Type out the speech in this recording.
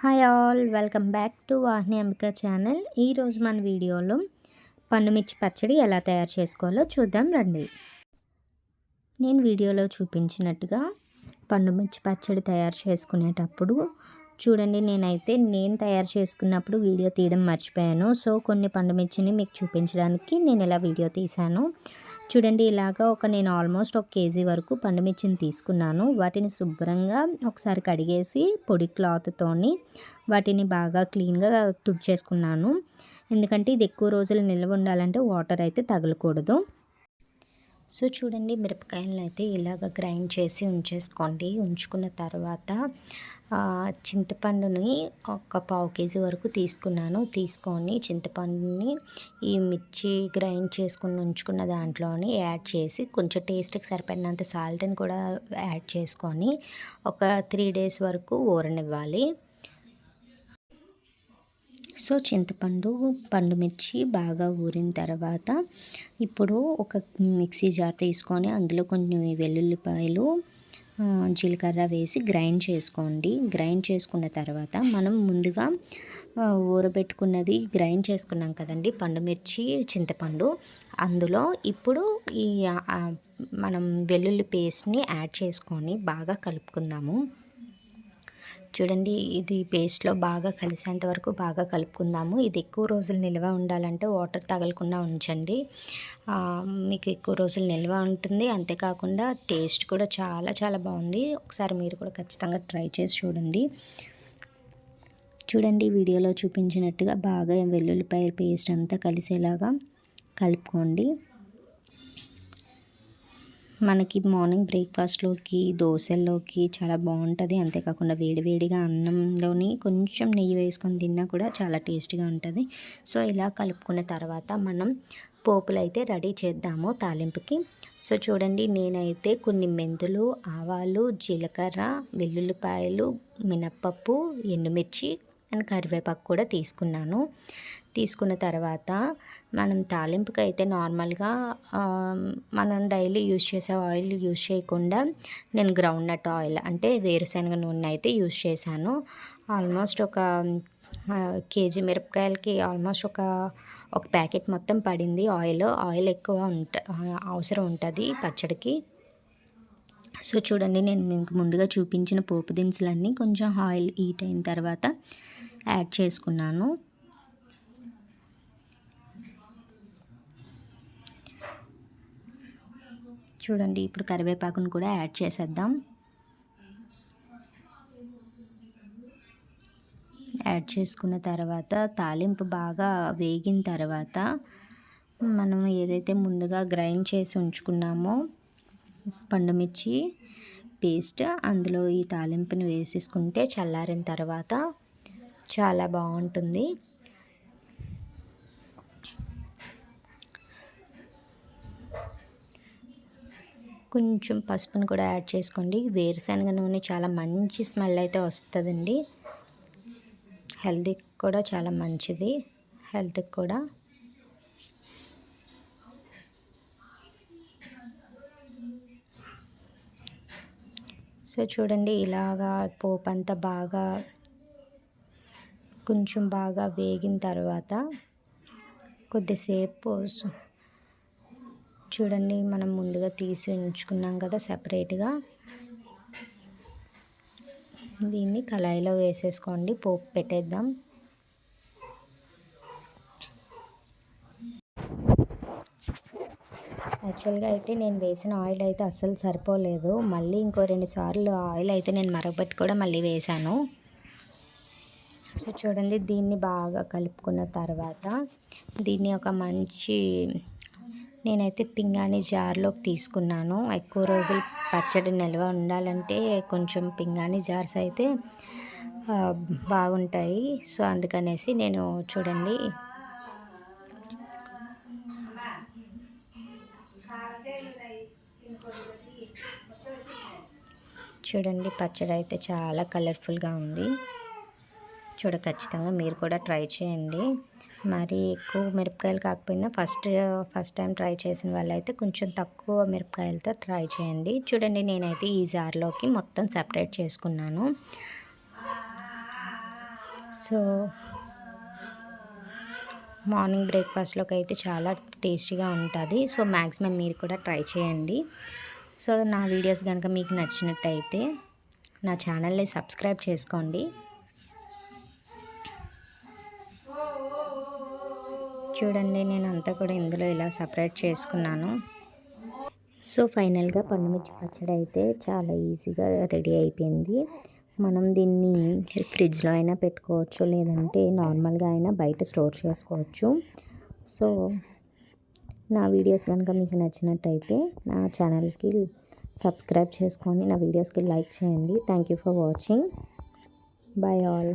Hi all welcome back to Vahini Ambika channel. ఈరోజు మన వీడియోలో పండుమిర్చి పచ్చడి ఎలా తయారు చేసుకోవాలో చూద్దాం రండి. నేను వీడియోలో చూపించినట్టుగా పండుమిర్చి పచ్చడి తయారు చేసుకునేటప్పుడు చూడండి నేనైతే నేను తయారు చేసుకున్నప్పుడు వీడియో తీయడం మర్చిపోయాను. సో కొన్ని పండుమిర్చిని మీకు చూపించడానికి నేను ఇలా వీడియో తీశాను. చూడండి ఇలాగా ఒక నేను ఆల్మోస్ట్ ఒక కేజీ వరకు పండుమిర్చిని తీసుకున్నాను. వాటిని శుభ్రంగా ఒకసారి కడిగేసి పొడి క్లాత్తోని వాటిని బాగా క్లీన్గా తుడిచేసుకున్నాను. ఎందుకంటే ఇది ఎక్కువ రోజులు నిల్వ ఉండాలంటే వాటర్ అయితే తగలకూడదు. సో చూడండి మిరపకాయలను అయితే ఇలాగ గ్రైండ్ చేసి ఉంచేసుకోండి. ఉంచుకున్న తర్వాత చింతపండుని ఒక పావు కేజీ వరకు తీసుకున్నాను. తీసుకొని చింతపండుని ఈ మిర్చి గ్రైండ్ చేసుకుని ఉంచుకున్న దాంట్లోని యాడ్ చేసి కొంచెం టేస్ట్కి సరిపడినంత సాల్ట్ని కూడా యాడ్ చేసుకొని ఒక త్రీ డేస్ వరకు ఊరనివ్వాలి సో చింతపండు పండు మిర్చి బాగా ఊరిన తర్వాత ఇప్పుడు ఒక మిక్సీ జార్ తీసుకొని అందులో కొన్ని వెల్లుల్లిపాయలు జీలకర్ర వేసి గ్రైండ్ చేసుకోండి. గ్రైండ్ చేసుకున్న తర్వాత మనం ముందుగా ఊరబెట్టుకున్నది గ్రైండ్ చేసుకున్నాం కదండి పండుమిర్చి చింతపండు. అందులో ఇప్పుడు ఈ మనం వెల్లుల్లి పేస్ట్ని యాడ్ చేసుకొని బాగా కలుపుకుందాము. చూడండి ఇది పేస్ట్లో బాగా కలిసేంత వరకు బాగా కలుపుకుందాము. ఇది ఎక్కువ రోజులు నిల్వ ఉండాలంటే వాటర్ తగలకుండా ఉంచండి. మీకు ఎక్కువ రోజులు నిల్వ ఉంటుంది. అంతేకాకుండా టేస్ట్ కూడా చాలా చాలా బాగుంది. ఒకసారి మీరు కూడా ఖచ్చితంగా ట్రై చేసి చూడండి. చూడండి వీడియోలో చూపించినట్టుగా బాగా వెల్లుల్లిపాయ పేస్ట్ అంతా కలిసేలాగా కలుపుకోండి. మనకి మార్నింగ్ బ్రేక్ఫాస్ట్లోకి దోశల్లోకి చాలా బాగుంటుంది. అంతేకాకుండా వేడివేడిగా అన్నంలోని కొంచెం నెయ్యి వేసుకొని తిన్నా కూడా చాలా టేస్టీగా ఉంటుంది. సో ఇలా కలుపుకున్న తర్వాత మనం పోపులు అయితే రెడీ చేద్దాము తాలింపుకి. సో చూడండి నేనైతే కొన్ని మెంతులు ఆవాలు జీలకర్ర వెల్లుల్లిపాయలు మినప్పప్పు ఎండుమిర్చి అండ్ కరివేపాకు కూడా తీసుకున్నాను. తీసుకున్న తర్వాత మనం తాలింపుకి అయితే నార్మల్గా మనం డైలీ యూజ్ చేసే ఆయిల్ యూజ్ చేయకుండా నేను గ్రౌండ్ నట్ ఆయిల్ అంటే వేరుశనగ నూనె అయితే యూజ్ చేశాను. ఆల్మోస్ట్ ఒక కేజీ మిరపకాయలకి ఆల్మోస్ట్ ఒక ఒక ప్యాకెట్ మొత్తం పడింది ఆయిల్. ఆయిల్ ఎక్కువ ఉంట అవసరం ఉంటుంది పచ్చడికి. సో చూడండి నేను మీకు ముందుగా చూపించిన పోపు దినుసులన్నీ కొంచెం ఆయిల్ హీట్ అయిన తర్వాత యాడ్ చేసుకున్నాను. చూడండి ఇప్పుడు కరివేపాకును కూడా యాడ్ చేసేద్దాం. యాడ్ చేసుకున్న తర్వాత తాలింపు బాగా వేగిన తర్వాత మనం ఏదైతే ముందుగా గ్రైండ్ చేసి ఉంచుకున్నామో పండుమిర్చి పేస్ట్ అందులో ఈ తాలింపుని వేసేసుకుంటే చల్లారిన తర్వాత చాలా బాగుంటుంది. కొంచెం పసుపును కూడా యాడ్ చేసుకోండి. వేరుశనగ నూనె చాలా మంచి స్మెల్ అయితే వస్తుందండి. హెల్తీకి కూడా చాలా మంచిది. హెల్త్కి కూడా సో చూడండి ఇలాగా పోపు అంతా బాగా కొంచెం బాగా వేగిన తర్వాత కొద్దిసేపు చూడండి మనం ముందుగా తీసి ఉంచుకున్నాం కదా సపరేట్గా. దీన్ని కళాయిలో వేసేసుకోండి పోపు పెట్టేద్దాం. యాక్చువల్గా అయితే నేను వేసిన ఆయిల్ అయితే అస్సలు సరిపోలేదు. మళ్ళీ ఇంకో రెండు సార్లు ఆయిల్ అయితే నేను మరగబెట్టి కూడా మళ్ళీ వేశాను. సో చూడండి దీన్ని బాగా కలుపుకున్న తర్వాత దీన్ని ఒక మంచి నేనైతే పింగాణి జార్లోకి తీసుకున్నాను. ఎక్కువ రోజులు పచ్చడి నిల్వ ఉండాలంటే కొంచెం పింగాణి జార్స్ అయితే బాగుంటాయి. సో అందుకనేసి నేను చూడండి చూడండి పచ్చడి అయితే చాలా కలర్ఫుల్గా ఉంది. చూడ ఖచ్చితంగా మీరు కూడా ట్రై చేయండి. మరి ఎక్కువ మిరపకాయలు కాకపోయినా ఫస్ట్ ఫస్ట్ టైం ట్రై చేసిన వాళ్ళైతే కొంచెం తక్కువ మిరపకాయలతో ట్రై చేయండి. చూడండి నేనైతే ఈ జార్లోకి మొత్తం సపరేట్ చేసుకున్నాను. సో మార్నింగ్ బ్రేక్ఫాస్ట్లోకి అయితే చాలా టేస్టీగా ఉంటుంది. సో మ్యాక్సిమం మీరు కూడా ట్రై చేయండి. సో నా వీడియోస్ కనుక మీకు నచ్చినట్టయితే నా ఛానల్ని సబ్స్క్రైబ్ చేసుకోండి. చూడండి నేను అంతా కూడా ఇందులో ఇలా సపరేట్ చేసుకున్నాను. సో ఫైనల్గా పండుమిర్చి పచ్చడి అయితే చాలా ఈజీగా రెడీ అయిపోయింది. మనం దీన్ని ఫ్రిడ్జ్లో అయినా పెట్టుకోవచ్చు లేదంటే నార్మల్గా అయినా బయట స్టోర్ చేసుకోవచ్చు. సో నా వీడియోస్ కనుక మీకు నచ్చినట్టయితే నా ఛానల్కి సబ్స్క్రైబ్ చేసుకొని నా వీడియోస్కి లైక్ చేయండి. Thank you for watching bye all